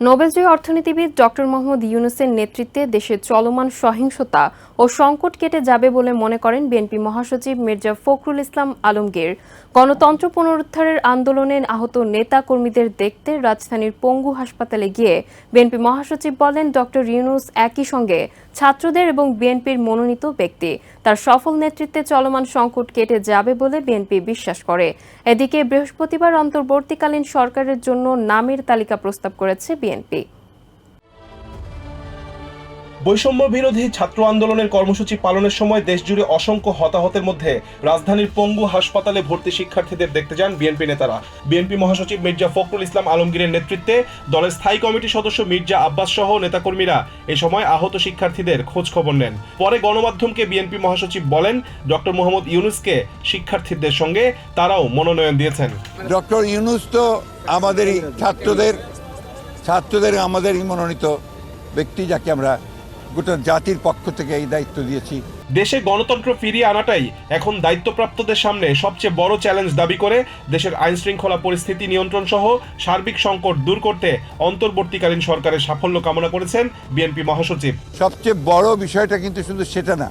নোবেলজয়ী অর্থনীতিবিদ ডক্টর মোহাম্মদ ইউনুসের নেতৃত্বে দেশের চলমান সহিংসতা ও সংকট কেটে যাবে বলে মনে করেন বিএনপি মহাসচিব মির্জা ফখরুল ইসলাম আলমগীর। গণতন্ত্র পুনরুদ্ধারের আন্দোলনে আহত নেতা কর্মীদের দেখতে রাজধানীর পঙ্গু হাসপাতালে গিয়ে বিএনপি মহাসচিব বলেন, ডক্টর ইউনুস একই সঙ্গে ছাত্রদের এবং বিএনপির মনোনীত ব্যক্তি। তার সফল নেতৃত্বে চলমান সংকট কেটে যাবে বলে বিএনপি বিশ্বাস করে। এদিকে বৃহস্পতিবার অন্তর্বর্তীকালীন সরকারের জন্য নামের তালিকা প্রস্তাব করেছে বিএনপি। বৈষম্য বিরোধী ছাত্র আন্দোলনের কর্মসূচি পালনের সময় দেশজুড়ে অসংখ্য হতাহতের মধ্যে রাজধানীর পঙ্গু হাসপাতালে ভর্তি শিক্ষার্থীদের দেখতে যান বিএনপি নেতারা। বিএনপি মহাসচিব মির্জা ফখরুল ইসলাম আলমগীরের নেতৃত্বে দলের স্থায়ী কমিটির সদস্য মির্জা আব্বাস সহ নেতাকর্মীরা এ সময় আহত শিক্ষার্থীদের খোঁজ খবর নেন। পরে গণমাধ্যমকে বিএনপি মহাসচিব বলেন ডক্টর মোহাম্মদ ইউনুসকে শিক্ষার্থীদের সঙ্গে তারাও মনোনয়ন দিয়েছেন। ডক্টর ইউনুস তো আমাদেরই ছাত্রদের ছাত্রদের আমাদেরই মনোনীত ব্যক্তি যাকে আমরা গোটা জাতির পক্ষ থেকে এই দায়িত্ব দিয়েছি। দেশে গণতন্ত্র ফিরিয়ে আনাটাই এখন দায়িত্বপ্রাপ্তদের সামনে সবচেয়ে বড় চ্যালেঞ্জ দাবি করে দেশের আইন শৃঙ্খলা পরিস্থিতি নিয়ন্ত্রণ সহ সার্বিক সংকট দূর করতে অন্তর্বর্তীকালীন সরকারের সাফল্য কামনা করেছেন বিএনপি মহাসচিব। সবচেয়ে বড় বিষয়টা কিন্তু শুধু সেটা না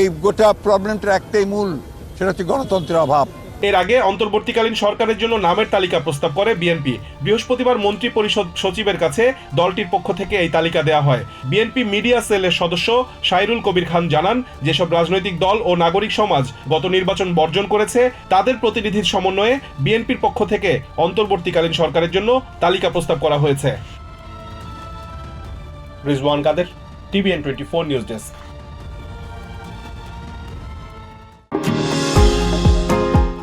এই গোটা প্রবলেমটার একটাই মূল সেটা হচ্ছে গণতন্ত্রের অভাব। এর আগে অন্তর্বর্তীকালীন সরকারের জন্য নামের তালিকা প্রস্তাব করে বিএনপি। বৃহস্পতিবার মন্ত্রী পরিষদ সচিবের কাছে দলটির পক্ষ থেকে এই তালিকা দেওয়া হয়। বিএনপি মিডিয়া সেলের সদস্য সাইরুল কবির খান জানান, যেসব রাজনৈতিক দল ও নাগরিক সমাজ গত নির্বাচন বর্জন করেছে, তাদের প্রতিনিধির সমন্বয়ে বিএনপির পক্ষ থেকে অন্তর্বর্তীকালীন সরকারের জন্য তালিকা প্রস্তাব করা হয়েছে। Rizwan Kader, TVN twenty four news desk.